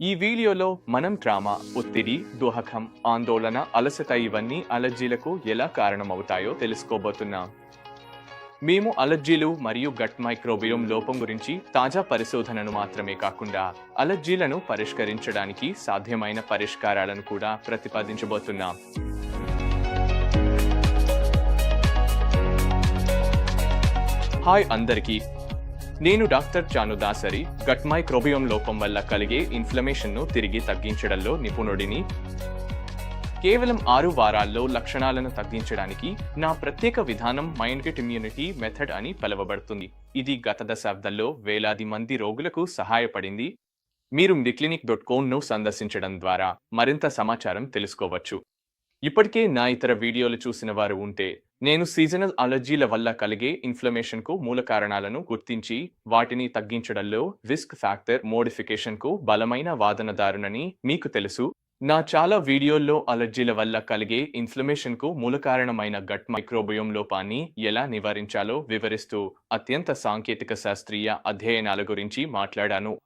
ఈ వీడియోలో మనం ట్రామా ఒత్తిడి దోహకం ఆందోళన అలసట ఇవన్నీ అలర్జీలకు ఎలా కారణమవుతాయో తెలుసుకోబోతున్నాం. మేము అలర్జీలు మరియు గట్ మైక్రోబియోమ్ లోపం గురించి తాజా పరిశోధనను మాత్రమే కాకుండా అలర్జీలను పరిష్కరించడానికి సాధ్యమైన పరిష్కారాలను కూడా ప్రతిపాదించబోతున్నాం. హాయ్ అందరికీ. నేను doctor Chanu Dasari gut microbiome లోపం వల్ల కలిగే ఇన్ఫ్లమేషన్ను తిరిగి తగ్గించడంలో నిపుణుడిని. కేవలం ఆరు వారాల్లో లక్షణాలను తగ్గించడానికి నా ప్రత్యేక విధానం మైండ్ గెట్ ఇమ్యూనిటీ మెథడ్ అని పిలువబడుతుంది. ఇది గత దశాబ్దంలో వేలాది మంది రోగులకు సహాయపడింది. మీరు మిక్లినిక్ డాట్ కోన్ను సందర్శించడం ద్వారా మరింత సమాచారం తెలుసుకోవచ్చు. ఇప్పటికే నా ఇతర వీడియోలు చూసిన వారు ఉంటే నేను సీజనల్ అలర్జీల వల్ల కలిగే ఇన్ఫ్లమేషన్కు మూల కారణాలను గుర్తించి వాటిని తగ్గించడంలో రిస్క్ ఫ్యాక్టర్ మోడిఫికేషన్కు బలమైన వాదనదారునని మీకు తెలుసు. నా చాలా వీడియోల్లో అలర్జీల వల్ల కలిగే ఇన్ఫ్లమేషన్కు మూల కారణమైన గట్ మైక్రోబయోమ్ లోపాన్ని ఎలా నివారించాలో వివరిస్తూ అత్యంత సాంకేతిక శాస్త్రీయ అధ్యయనాల గురించి మాట్లాడాను.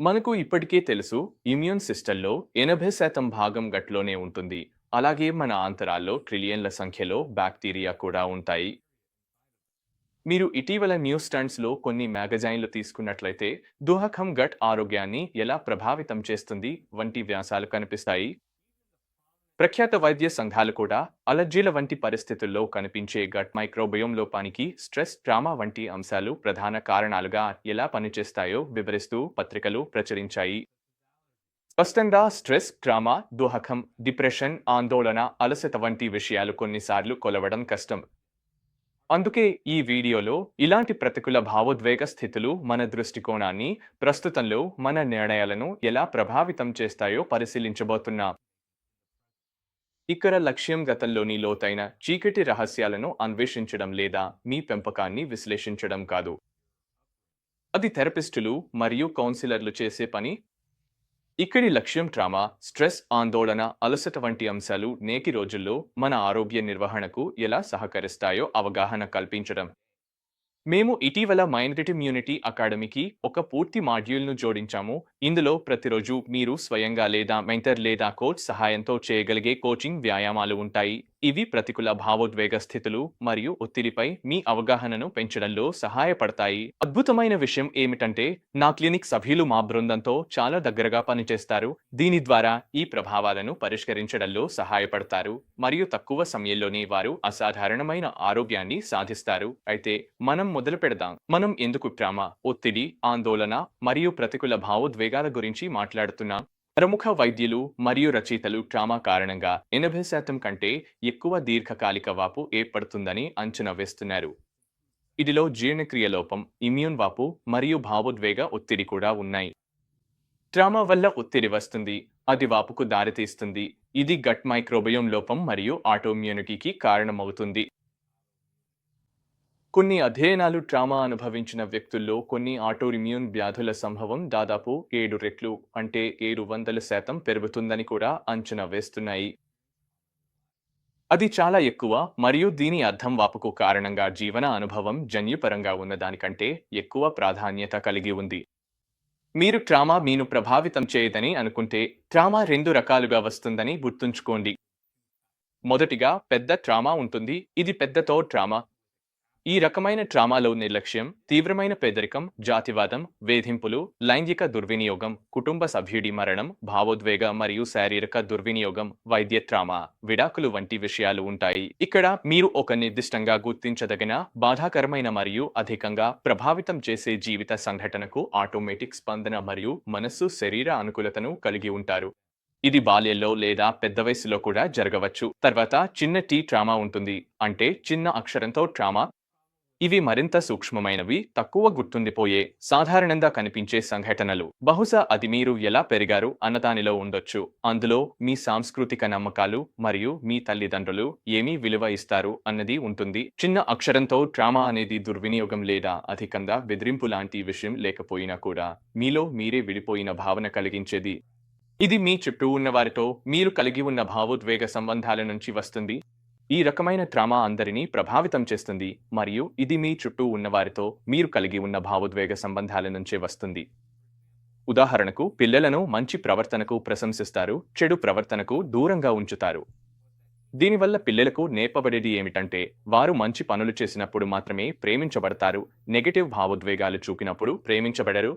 మనకు ఇప్పటికే తెలుసు ఇమ్యూన్ సిస్టంలో ఎనభై శాతం భాగం గట్లోనే ఉంటుంది. అలాగే మన ఆంతరాల్లో ట్రిలియన్ల సంఖ్యలో బ్యాక్టీరియా కూడా ఉంటాయి. మీరు ఇటీవల న్యూస్ స్టాండ్స్లో కొన్ని మ్యాగజైన్లు తీసుకున్నట్లయితే దుహకం గట్ ఆరోగ్యాన్ని ఎలా ప్రభావితం చేస్తుంది వంటి వ్యాసాలు కనిపిస్తాయి. ప్రఖ్యాత వైద్య సంఘాలు కూడా అలర్జీల వంటి పరిస్థితుల్లో కనిపించే గట్ మైక్రోబయోమ్ లోపానికి స్ట్రెస్ ట్రామా వంటి అంశాలు ప్రధాన కారణాలుగా ఎలా పనిచేస్తాయో వివరిస్తూ పత్రికలు ప్రచురించాయి. స్పష్టంగా స్ట్రెస్ డ్రామా దుహకం డిప్రెషన్ ఆందోళన అలసట వంటి విషయాలు కొన్నిసార్లు కొలవడం కష్టం. అందుకే ఈ వీడియోలో ఇలాంటి ప్రతికూల భావోద్వేగ స్థితులు మన దృష్టికోణాన్ని ప్రస్తుతంలో మన నిర్ణయాలను ఎలా ప్రభావితం చేస్తాయో పరిశీలించబోతున్నాం. ఇక్కడ లక్ష్యం గతంలోని లోతైన చీకటి రహస్యాలను అన్వేషించడం లేదా మీ పెంపకాన్ని విశ్లేషించడం కాదు. అది థెరపిస్టులు మరియు కౌన్సిలర్లు చేసే పని ఇక్కడి లక్ష్యం ట్రామా స్ట్రెస్ ఆందోళన అలసట వంటి అంశాలు నేటి రోజుల్లో మన ఆరోగ్య నిర్వహణకు ఎలా సహకరిస్తాయో అవగాహన కల్పించడం. మేము ఇటీవల మైనారిటీ ఇమ్యూనిటీ అకాడమీకి ఒక పూర్తి మాడ్యూల్ను జోడించాము. ఇందులో ప్రతిరోజు మీరు స్వయంగా లేదా మెంటర్ లేదా కోచ్ సహాయంతో చేయగలిగే కోచింగ్ వ్యాయామాలు ఉంటాయి. ఇవి ప్రతికూల భావోద్వేగ స్థితులు మరియు ఒత్తిడిపై మీ అవగాహనను పెంచడంలో సహాయపడతాయి. అద్భుతమైన విషయం ఏమిటంటే నా క్లినిక్ సభ్యులు మా బృందంతో చాలా దగ్గరగా పనిచేస్తారు. దీని ద్వారా ఈ ప్రభావాలను పరిష్కరించడంలో సహాయపడతారు మరియు తక్కువ సమయంలోనే వారు అసాధారణమైన ఆరోగ్యాన్ని సాధిస్తారు. అయితే మనం మొదలు పెడదాం. మనం ఎందుకు ప్రామా ఒత్తిడి ఆందోళన మరియు ప్రతికూల భావోద్వేగాల గురించి మాట్లాడుతున్నాం? ప్రముఖ వైద్యులు మరియు రచయితలు ట్రామా కారణంగా ఎనభై శాతం కంటే ఎక్కువ దీర్ఘకాలిక వాపు ఏర్పడుతుందని అంచనా వేస్తున్నారు. ఇదిలో జీర్ణక్రియ లోపం ఇమ్యూన్ వాపు మరియు భావోద్వేగ ఒత్తిడి కూడా ఉన్నాయి. ట్రామా వల్ల ఒత్తిడి వస్తుంది అది వాపుకు దారితీస్తుంది. ఇది గట్ మైక్రోబయోమ్ లోపం మరియు ఆటోమ్యూనిటీకి కారణమవుతుంది. కొన్ని అధ్యయనాలు ట్రామా అనుభవించిన వ్యక్తుల్లో కొన్ని ఆటోరిమ్యూన్ వ్యాధుల సంభవం దాదాపు ఏడు రెట్లు అంటే ఏడు వందల శాతం పెరుగుతుందని కూడా అంచనా వేస్తున్నాయి. అది చాలా ఎక్కువ మరియు దీని అర్థం వాపుకు కారణంగా జీవన అనుభవం జన్యుపరంగా ఉన్నదానికంటే ఎక్కువ ప్రాధాన్యత కలిగి ఉంది. మీరు ట్రామా మీను ప్రభావితం చేయదని అనుకుంటే ట్రామా రెండు రకాలుగా వస్తుందని గుర్తుంచుకోండి. మొదటిగా పెద్ద ట్రామా ఉంటుంది. ఇది పెద్దతో ట్రామా. ఈ రకమైన ట్రామాలో నిర్లక్ష్యం తీవ్రమైన పేదరికం జాతివాదం వేధింపులు లైంగిక దుర్వినియోగం కుటుంబ సభ్యుడి మరణం భావోద్వేగ మరియు శారీరక దుర్వినియోగం వైద్య ట్రామా విడాకులు వంటి విషయాలు ఉంటాయి. ఇక్కడ మీరు ఒక నిర్దిష్టంగా గుర్తించదగిన బాధాకరమైన మరియు అధికంగా ప్రభావితం చేసే జీవిత సంఘటనకు ఆటోమేటిక్ స్పందన మరియు మనస్సు శరీర అనుకూలతను కలిగి ఉంటారు. ఇది బాల్యంలో లేదా పెద్ద వయసులో కూడా జరగవచ్చు. తర్వాత చిన్న టీ ట్రామా ఉంటుంది. అంటే చిన్న అక్షరంతో ట్రామా ఇవి మరింత సూక్ష్మమైనవి తక్కువ గుర్తుండిపోయే సాధారణంగా కనిపించే సంఘటనలు. బహుశా అది మీరు ఎలా పెరిగారు అన్నదానిలో ఉండొచ్చు. అందులో మీ సాంస్కృతిక నమ్మకాలు మరియు మీ తల్లిదండ్రులు ఏమీ విలువ ఇస్తారు అన్నది ఉంటుంది. చిన్న అక్షరంతో ట్రామా అనేది దుర్వినియోగం లేదా అధికంగా బెదిరింపు లాంటి విషయం లేకపోయినా కూడా మీలో మీరే విడిపోయిన భావన కలిగించేది. ఇది మీ చుట్టూ ఉన్న వారితో మీరు కలిగి ఉన్న భావోద్వేగ సంబంధాల నుంచి వస్తుంది. ఈ రకమైన ట్రామా అందరినీ ప్రభావితం చేస్తుంది మరియు ఇది మీ చుట్టూ ఉన్నవారితో మీరు కలిగి ఉన్న భావోద్వేగ సంబంధాల నుంచే వస్తుంది. ఉదాహరణకు పిల్లలను మంచి ప్రవర్తనకు ప్రశంసిస్తారు చెడు ప్రవర్తనకు దూరంగా ఉంచుతారు. దీనివల్ల పిల్లలకు నేర్పబడేది ఏమిటంటే వారు మంచి పనులు చేసినప్పుడు మాత్రమే ప్రేమించబడతారు నెగటివ్ భావోద్వేగాలు చూపినప్పుడు ప్రేమించబడరు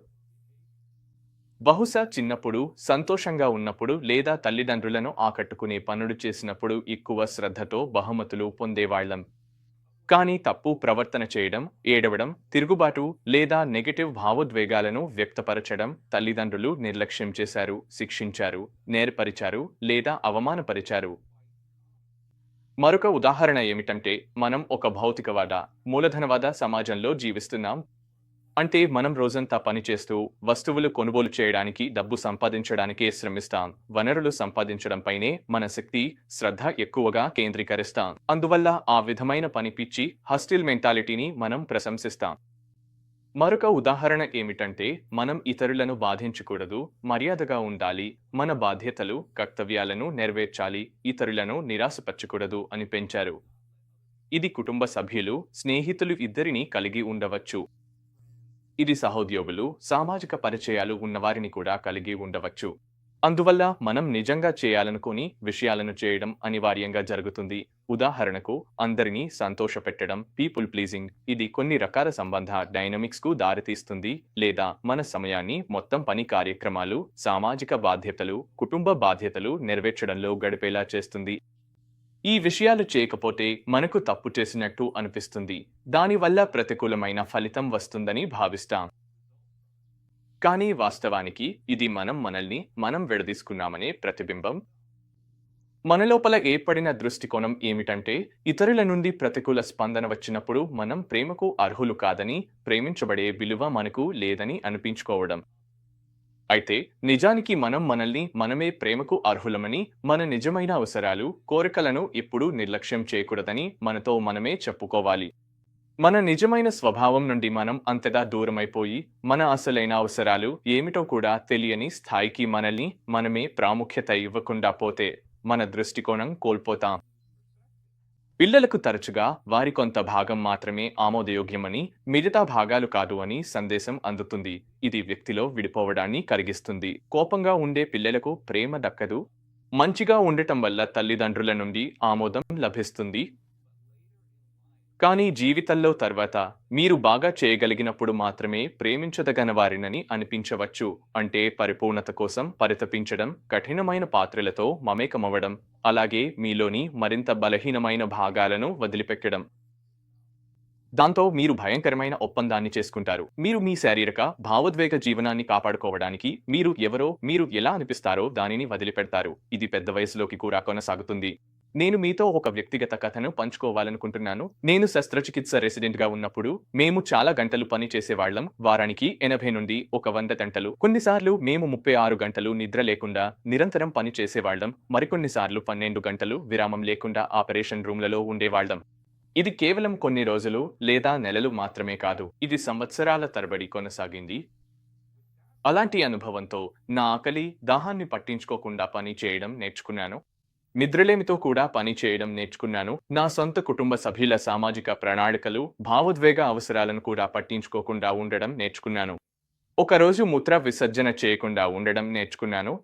బహుశా చిన్నప్పుడు సంతోషంగా ఉన్నప్పుడు లేదా తల్లిదండ్రులను ఆకట్టుకునే పనులు చేసినప్పుడు ఎక్కువ శ్రద్ధతో బహుమతులు పొందేవాళ్ళం కానీ తప్పు ప్రవర్తన చేయడం ఏడవడం తిరుగుబాటు లేదా నెగటివ్ భావోద్వేగాలను వ్యక్తపరచడం తల్లిదండ్రులు నిర్లక్ష్యం చేశారు శిక్షించారు నేర్పరిచారు లేదా అవమానపరిచారు. మరొక ఉదాహరణ ఏమిటంటే మనం ఒక భౌతికవాద మూలధనవాద సమాజంలో జీవిస్తున్నాం అంటే మనం రోజంతా పనిచేస్తూ వస్తువులు కొనుగోలు చేయడానికి డబ్బు సంపాదించడానికే శ్రమిస్తాం. వనరులు సంపాదించడంపైనే మన శక్తి శ్రద్ధ ఎక్కువగా కేంద్రీకరిస్తాం. అందువల్ల ఆ విధమైన పని పిచ్చి హస్టిల్ మెంటాలిటీని మనం ప్రశంసిస్తాం. మరొక ఉదాహరణ ఏమిటంటే మనం ఇతరులను బాధించకూడదు మర్యాదగా ఉండాలి మన బాధ్యతలు కర్తవ్యాలను నెరవేర్చాలి ఇతరులను నిరాశపరచకూడదు అని పెంచారు. ఇది కుటుంబ సభ్యులు స్నేహితులు ఇద్దరిని కలిగి ఉండవచ్చు. ఇది సహోద్యోగులు సామాజిక పరిచయాలు ఉన్నవారిని కూడా కలిగి ఉండవచ్చు. అందువల్ల మనం నిజంగా చేయాలనుకుని విషయాలను చేయడం అనివార్యంగా జరుగుతుంది. ఉదాహరణకు అందరినీ సంతోషపెట్టడం పీపుల్ ప్లీజింగ్ ఇది కొన్ని రకాల సంబంధ డైనమిక్స్కు దారితీస్తుంది లేదా మన సమయాన్ని మొత్తం పని కార్యక్రమాలు సామాజిక బాధ్యతలు కుటుంబ బాధ్యతలు నెరవేర్చడంలో గడిపేలా చేస్తుంది. ఈ విషయాలు చేయకపోతే మనకు తప్పు చేసినట్టు అనిపిస్తుంది. దానివల్ల ప్రతికూలమైన ఫలితం వస్తుందని భావిస్తాం. కానీ వాస్తవానికి ఇది మనం మనల్ని మనం విడదీసుకున్నామనే ప్రతిబింబం. మన లోపల ఏర్పడిన దృష్టికోణం ఏమిటంటే ఇతరుల నుండి ప్రతికూల స్పందన వచ్చినప్పుడు మనం ప్రేమకు అర్హులు కాదని ప్రేమించబడే విలువ మనకు లేదని అనిపించుకోవడం. అయితే నిజానికి మనం మనల్ని మనమే ప్రేమకు అర్హులమని మన నిజమైన అవసరాలు కోరికలను ఎప్పుడూ నిర్లక్ష్యం చేయకూడదని మనతో మనమే చెప్పుకోవాలి. మన నిజమైన స్వభావం నుండి మనం అంతగా దూరమైపోయి మన అసలైన అవసరాలు ఏమిటో కూడా తెలియని స్థాయికి మనల్ని మనమే ప్రాముఖ్యత ఇవ్వకుండా పోతే మన దృష్టికోణం కోల్పోతాం. పిల్లలకు తరచుగా వారి కొంత భాగం మాత్రమే ఆమోదయోగ్యమని మిగతా భాగాలు కాదు అని సందేశం అందుతుంది. ఇది వ్యక్తిలో విడిపోవడాన్ని కరిగిస్తుంది. కోపంగా ఉండే పిల్లలకు ప్రేమ దక్కదు. మంచిగా ఉండటం వల్ల తల్లిదండ్రుల నుండి ఆమోదం లభిస్తుంది. కానీ జీవితంలో తర్వాత మీరు బాగా చేయగలిగినప్పుడు మాత్రమే ప్రేమించదగిన వారినని అనిపించవచ్చు. అంటే పరిపూర్ణత కోసం పరితపించడం కఠినమైన పాత్రలతో మమేకమవ్వడం అలాగే మీలోని మరింత బలహీనమైన భాగాలను వదిలిపెట్టడం. దాంతో మీరు భయంకరమైన ఒప్పందాన్ని చేసుకుంటారు. మీరు మీ శారీరక భావోద్వేగ జీవనాన్ని కాపాడుకోవడానికి మీరు ఎవరో మీరు ఎలా అనిపిస్తారో దానిని వదిలిపెడతారు. ఇది పెద్ద వయసులోకి కూడా కొనసాగుతుంది. నేను మీతో ఒక వ్యక్తిగత కథను పంచుకోవాలనుకుంటున్నాను. నేను శస్త్రచికిత్స రెసిడెంట్గా ఉన్నప్పుడు మేము చాలా గంటలు పని చేసేవాళ్ళం వారానికి ఎనభై నుండి ఒక వంద గంటలు. కొన్నిసార్లు మేము ముప్పై ఆరు గంటలు నిద్ర లేకుండా నిరంతరం పని చేసేవాళ్ళం మరికొన్నిసార్లు పన్నెండు గంటలు విరామం లేకుండా ఆపరేషన్ రూమ్లలో ఉండేవాళ్ళం ఇది కేవలం కొన్ని రోజులు లేదా నెలలు మాత్రమే కాదు. ఇది సంవత్సరాల తరబడి కొనసాగింది. అలాంటి అనుభవంతో నా ఆకలి దాహాన్ని పట్టించుకోకుండా పని చేయడం నేర్చుకున్నాను. నిద్రలేమితో కూడా పని చేయడం నేర్చుకున్నాను. నా సొంత కుటుంబ సభ్యుల సామాజిక ప్రణాళికలు భావోద్వేగ అవసరాలను కూడా పట్టించుకోకుండా ఉండడం నేర్చుకున్నాను. ఒకరోజు మూత్ర విసర్జన చేయకుండా ఉండడం నేర్చుకున్నాను.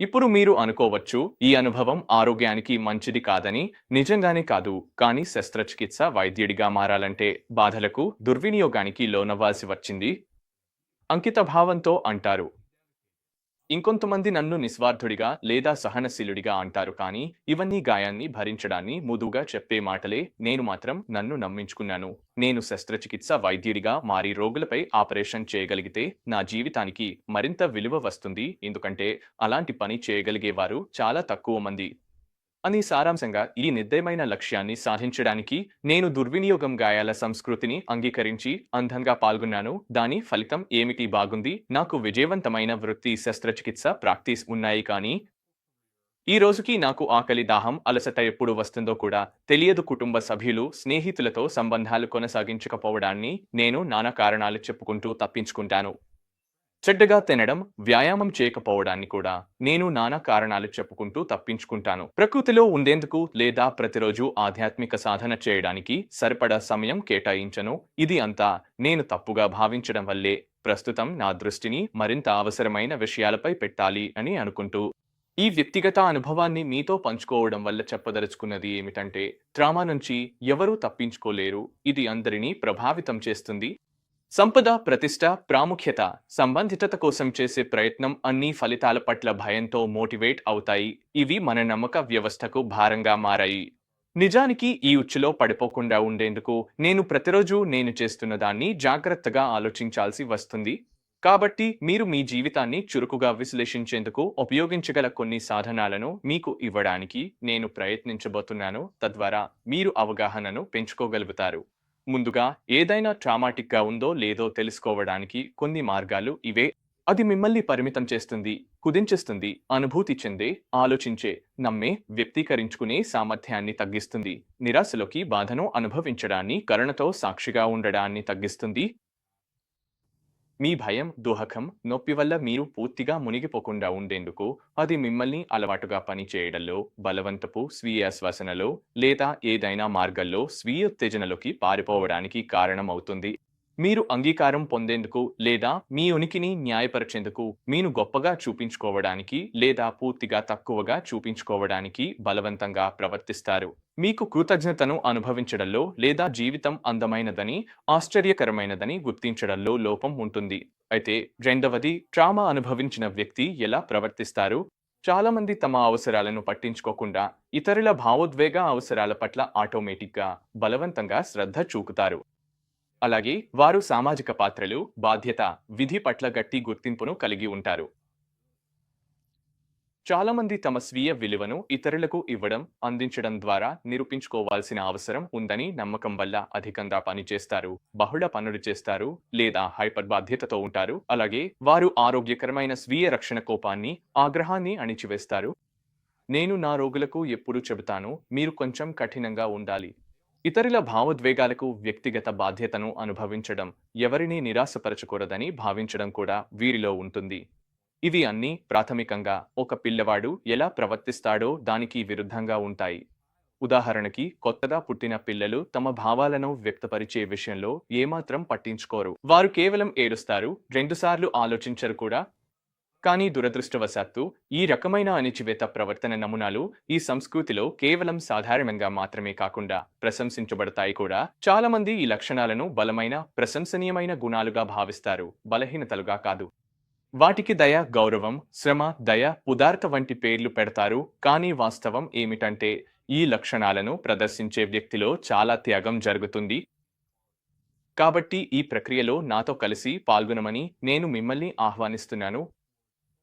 ఇప్పుడు మీరు అనుకోవచ్చు ఈ అనుభవం ఆరోగ్యానికి మంచిది కాదని నిజంగానే కాదు కానీ శస్త్రచికిత్స వైద్యుడిగా మారాలంటే బాధలకు దుర్వినియోగానికి లోనవ్వాల్సి వచ్చింది. అంకిత భావంతో అంటారు ఇంకొంతమంది నన్ను నిస్వార్థుడిగా లేదా సహనశీలుడిగా అంటారు కానీ ఇవన్నీ గాయాన్ని భరించడాన్ని ముదుగా చెప్పే మాటలే. నేను మాత్రం నన్ను నమ్మించుకున్నాను. నేను శస్త్రచికిత్స వైద్యుడిగా మారి రోగులపై ఆపరేషన్ చేయగలిగితే నా జీవితానికి మరింత విలువ వస్తుంది. ఎందుకంటే అలాంటి పని చేయగలిగేవారు చాలా తక్కువ మంది. అని సారాంశంగా ఈ నిర్దయమైన లక్ష్యాన్ని సాధించడానికి నేను దుర్వినియోగం గాయాల సంస్కృతిని అంగీకరించి అందంగా పాల్గొన్నాను. దాని ఫలితం ఏమిటి? బాగుంది. నాకు విజయవంతమైన వృత్తి శస్త్రచికిత్స ప్రాక్టీస్ ఉన్నాయి కానీ ఈ రోజుకి నాకు ఆకలి దాహం అలసట ఎప్పుడు వస్తుందో కూడా తెలియదు. కుటుంబ సభ్యులు స్నేహితులతో సంబంధాలు కొనసాగించకపోవడాన్ని నేను నానా కారణాలు చెప్పుకుంటూ తప్పించుకుంటాను. చెడ్డగా తినడం వ్యాయామం చేయకపోవడాన్ని కూడా నేను నానా కారణాలు చెప్పుకుంటూ తప్పించుకుంటాను. ప్రకృతిలో ఉండేందుకు లేదా ప్రతిరోజు ఆధ్యాత్మిక సాధన చేయడానికి సరిపడా సమయం కేటాయించను. ఇది అంతా నేను తప్పుగా భావించడం వల్లే ప్రస్తుతం నా దృష్టిని మరింత అవసరమైన విషయాలపై పెట్టాలి అని అనుకుంటూ ఈ వ్యక్తిగత అనుభవాన్ని మీతో పంచుకోవడం వల్ల చెప్పదలుచుకున్నది ఏమిటంటే ట్రామా నుంచి ఎవరూ తప్పించుకోలేరు. ఇది అందరినీ ప్రభావితం చేస్తుంది. సంపద ప్రతిష్ట ప్రాముఖ్యత సంబంధితత కోసం చేసే ప్రయత్నం అన్ని ఫలితాల పట్ల భయంతో మోటివేట్ అవుతాయి. ఇవి మన నమ్మక వ్యవస్థకు భారంగా మారాయి. నిజానికి ఈ ఉచ్చులో పడిపోకుండా ఉండేందుకు నేను ప్రతిరోజు నేను చేస్తున్న దాన్ని జాగ్రత్తగా ఆలోచించాల్సి వస్తుంది. కాబట్టి మీరు మీ జీవితాన్ని చురుకుగా విశ్లేషించేందుకు ఉపయోగించగల కొన్ని సాధనాలను మీకు ఇవ్వడానికి నేను ప్రయత్నించబోతున్నాను. తద్వారా మీరు అవగాహనను పెంచుకోగలుగుతారు. ముందుగా ఏదైనా ట్రామాటిక్గా ఉందో లేదో తెలుసుకోవడానికి కొన్ని మార్గాలు ఇవే. అది మిమ్మల్ని పరిమితం చేస్తుంది కుదించేస్తుంది అనుభూతి చెందే ఆలోచించే నమ్మే వ్యక్తీకరించుకునే సామర్థ్యాన్ని తగ్గిస్తుంది. నిరాశలోకి బాధను అనుభవించడాన్ని కరుణతో సాక్షిగా ఉండడాన్ని తగ్గిస్తుంది. మీ భయం దుహకం నొప్పి వల్ల మీరు పూర్తిగా మునిగిపోకుండా ఉండేందుకు అది మిమ్మల్ని అలవాటుగా పనిచేయడంలో బలవంతపు స్వీయ శ్వసనలో లేదా ఏదైనా మార్గంలో స్వీయ ఉత్తేజనలోకి పారిపోవడానికి కారణమవుతుంది. మీరు అంగీకారం పొందేందుకు లేదా మీ ఉనికిని న్యాయపరిచేందుకు మీను గొప్పగా చూపించుకోవడానికి లేదా పూర్తిగా తక్కువగా చూపించుకోవడానికి బలవంతంగా ప్రవర్తిస్తారు. మీకు కృతజ్ఞతను అనుభవించడంలో లేదా జీవితం అందమైనదని ఆశ్చర్యకరమైనదని గుర్తించడంలో లోపం ఉంటుంది. అయితే రెండవది ట్రామా అనుభవించిన వ్యక్తి ఎలా ప్రవర్తిస్తారు? చాలామంది తమ అవసరాలను పట్టించుకోకుండా ఇతరుల భావోద్వేగ అవసరాల పట్ల ఆటోమేటిక్గా బలవంతంగా శ్రద్ధ చూపుతారు. అలాగే వారు సామాజిక పాత్రలు బాధ్యత విధి పట్ల గట్టి గుర్తింపును కలిగి ఉంటారు. చాలామంది తమ స్వీయ విలువను ఇతరులకు ఇవ్వడం అందించడం ద్వారా నిరూపించుకోవాల్సిన అవసరం ఉందని నమ్మకం వల్ల అధికంగా పనిచేస్తారు బహుళ పనులు చేస్తారు లేదా హైపర్ బాధ్యతతో ఉంటారు. అలాగే వారు ఆరోగ్యకరమైన స్వీయ రక్షణ కోపాన్ని ఆగ్రహాన్ని అణిచివేస్తారు. నేను నా రోగులకు ఎప్పుడు చెబుతాను మీరు కొంచెం కఠినంగా ఉండాలి ఇతరుల భావోద్వేగాలకు వ్యక్తిగత బాధ్యతను అనుభవించడం ఎవరినీ నిరాశపరచకూడదని భావించడం కూడా వీరిలో ఉంటుంది. ఇవి అన్నీ ప్రాథమికంగా ఒక పిల్లవాడు ఎలా ప్రవర్తిస్తాడో దానికి విరుద్ధంగా ఉంటాయి. ఉదాహరణకి కొత్తగా పుట్టిన పిల్లలు తమ భావాలను వ్యక్తపరిచే విషయంలో ఏమాత్రం పట్టించుకోరు. వారు కేవలం ఏడుస్తారు రెండుసార్లు ఆలోచించరు కూడా కానీ దురదృష్టవశాత్తు ఈ రకమైన అణిచివేత ప్రవర్తన నమూనాలు ఈ సంస్కృతిలో కేవలం సాధారణంగా మాత్రమే కాకుండా ప్రశంసించబడతాయి కూడా. చాలా మంది ఈ లక్షణాలను బలమైన ప్రశంసనీయమైన గుణాలుగా భావిస్తారు బలహీనతలుగా కాదు. వాటికి దయ గౌరవం శ్రమ దయ ఉదార్త వంటి పేర్లు పెడతారు. కానీ వాస్తవం ఏమిటంటే ఈ లక్షణాలను ప్రదర్శించే వ్యక్తిలో చాలా త్యాగం జరుగుతుంది. కాబట్టి ఈ ప్రక్రియలో నాతో కలిసి పాల్గొనమని నేను మిమ్మల్ని ఆహ్వానిస్తున్నాను.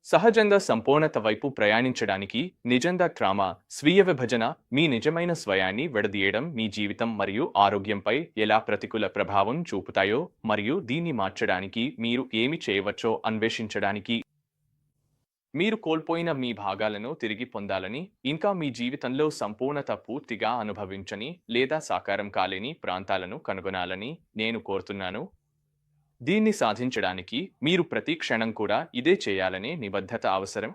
సహజంగా సంపూర్ణత వైపు ప్రయాణించడానికి నిజంగా క్రామ స్వీయ విభజన మీ నిజమైన స్వయాన్ని విడదీయడం మీ జీవితం మరియు ఆరోగ్యంపై ఎలా ప్రతికూల ప్రభావం చూపుతాయో మరియు దీన్ని మార్చడానికి మీరు ఏమి చేయవచ్చో అన్వేషించడానికి మీరు కోల్పోయిన మీ భాగాలను తిరిగి పొందాలని ఇంకా మీ జీవితంలో సంపూర్ణత పూర్తిగా అనుభవించని లేదా సాకారం కాలేని ప్రాంతాలను కనుగొనాలని నేను కోరుతున్నాను. దీన్ని సాధించడానికి మీరు ప్రతి క్షణం కూడా ఇదే చేయాలనే నిబద్ధత అవసరం.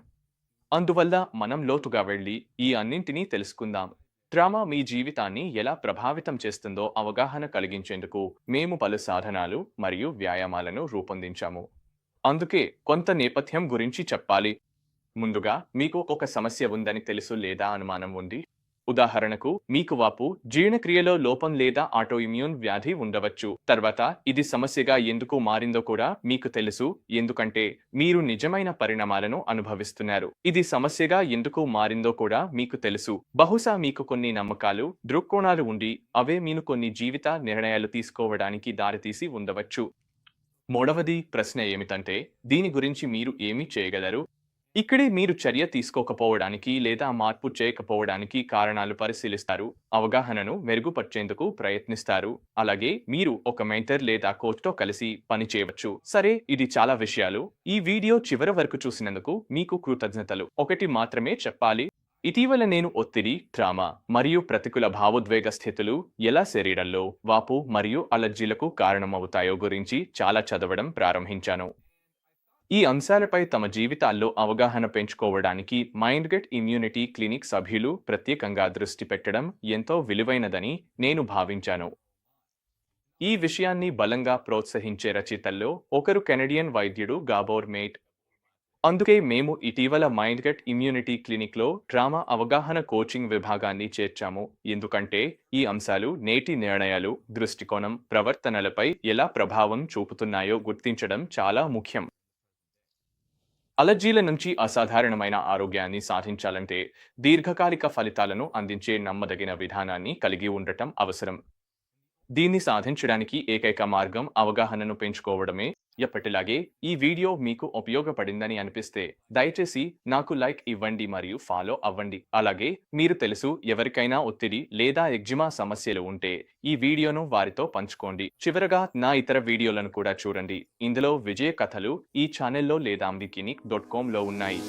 అందువల్ల మనం లోతుగా వెళ్ళి ఈ అన్నింటినీ తెలుసుకుందాం. డ్రామా మీ జీవితాన్ని ఎలా ప్రభావితం చేస్తుందో అవగాహన కలిగించేందుకు మేము పలు సాధనాలు మరియు వ్యాయామాలను రూపొందించాము. అందుకే కొంత నేపథ్యం గురించి చెప్పాలి. ముందుగా మీకు ఒక సమస్య ఉందని తెలుసు లేదా అనుమానం ఉంది? ఉదాహరణకు మీకు వాపు జీర్ణక్రియలో లోపం లేదా ఆటోఇమ్యూన్ వ్యాధి ఉండవచ్చు. తర్వాత ఇది సమస్యగా ఎందుకు మారిందో కూడా మీకు తెలుసు. ఎందుకంటే మీరు నిజమైన పరిణామాలను అనుభవిస్తున్నారు. ఇది సమస్యగా ఎందుకు మారిందో కూడా మీకు తెలుసు. బహుశా మీకు కొన్ని నమ్మకాలు దృక్కోణాలు ఉండి అవే మీరు కొన్ని జీవిత నిర్ణయాలు తీసుకోవడానికి దారితీసి ఉండవచ్చు. మూడవది ప్రశ్న ఏమిటంటే దీని గురించి మీరు ఏమి చేయగలరు? ఇక్కడే మీరు చర్య తీసుకోకపోవడానికి లేదా మార్పు చేయకపోవడానికి కారణాలు పరిశీలిస్తారు అవగాహనను మెరుగుపరిచేందుకు ప్రయత్నిస్తారు. అలాగే మీరు ఒక మెంటర్ లేదా కోచ్తో కలిసి పని చేయవచ్చు. సరే ఇది చాలా విషయాలు. ఈ వీడియో చివరి వరకు చూసినందుకు మీకు కృతజ్ఞతలు. ఒకటి మాత్రమే చెప్పాలి. ఇటీవల నేను ఒత్తిడి ట్రామా మరియు ప్రతికూల భావోద్వేగ స్థితులు ఎలా శరీరంలో వాపు మరియు అలర్జీలకు కారణమవుతాయో గురించి చాలా చదవడం ప్రారంభించాను. ఈ అంశాలపై తమ జీవితాల్లో అవగాహన పెంచుకోవడానికి మైండ్ గెట్ ఇమ్యూనిటీ క్లినిక్ సభ్యులు ప్రత్యేకంగా దృష్టి పెట్టడం ఎంతో విలువైనదని నేను భావించాను. ఈ విషయాన్ని బలంగా ప్రోత్సహించే రచయితల్లో ఒకరు కెనడియన్ వైద్యుడు గాబోర్ మేట్. అందుకే మేము ఇటీవల మైండ్ గెట్ ఇమ్యూనిటీ క్లినిక్లో డ్రామా అవగాహన కోచింగ్ విభాగాన్ని చేర్చాము. ఎందుకంటే ఈ అంశాలు నేటి నిర్ణయాలు దృష్టికోణం ప్రవర్తనలపై ఎలా ప్రభావం చూపుతున్నాయో గుర్తించడం చాలా ముఖ్యం. అలర్జీల నుంచి అసాధారణమైన ఆరోగ్యాన్ని సాధించాలంటే దీర్ఘకాలిక ఫలితాలను అందించే నమ్మదగిన విధానాన్ని కలిగి ఉండటం అవసరం. దీన్ని సాధించడానికి ఏకైక మార్గం అవగాహనను పెంచుకోవడమే. ఎప్పటిలాగే ఈ వీడియో మీకు ఉపయోగపడిందని అనిపిస్తే దయచేసి నాకు లైక్ ఇవ్వండి మరియు ఫాలో అవ్వండి. అలాగే మీరు తెలుసు ఎవరికైనా ఒత్తిడి లేదా ఎగ్జిమా సమస్యలు ఉంటే ఈ వీడియోను వారితో పంచుకోండి. చివరగా నా ఇతర వీడియోలను కూడా చూడండి. ఇందులో విజయ కథలు ఈ ఛానల్లో లేదా అంబికినిక్ డాట్ కామ్లో ఉన్నాయి.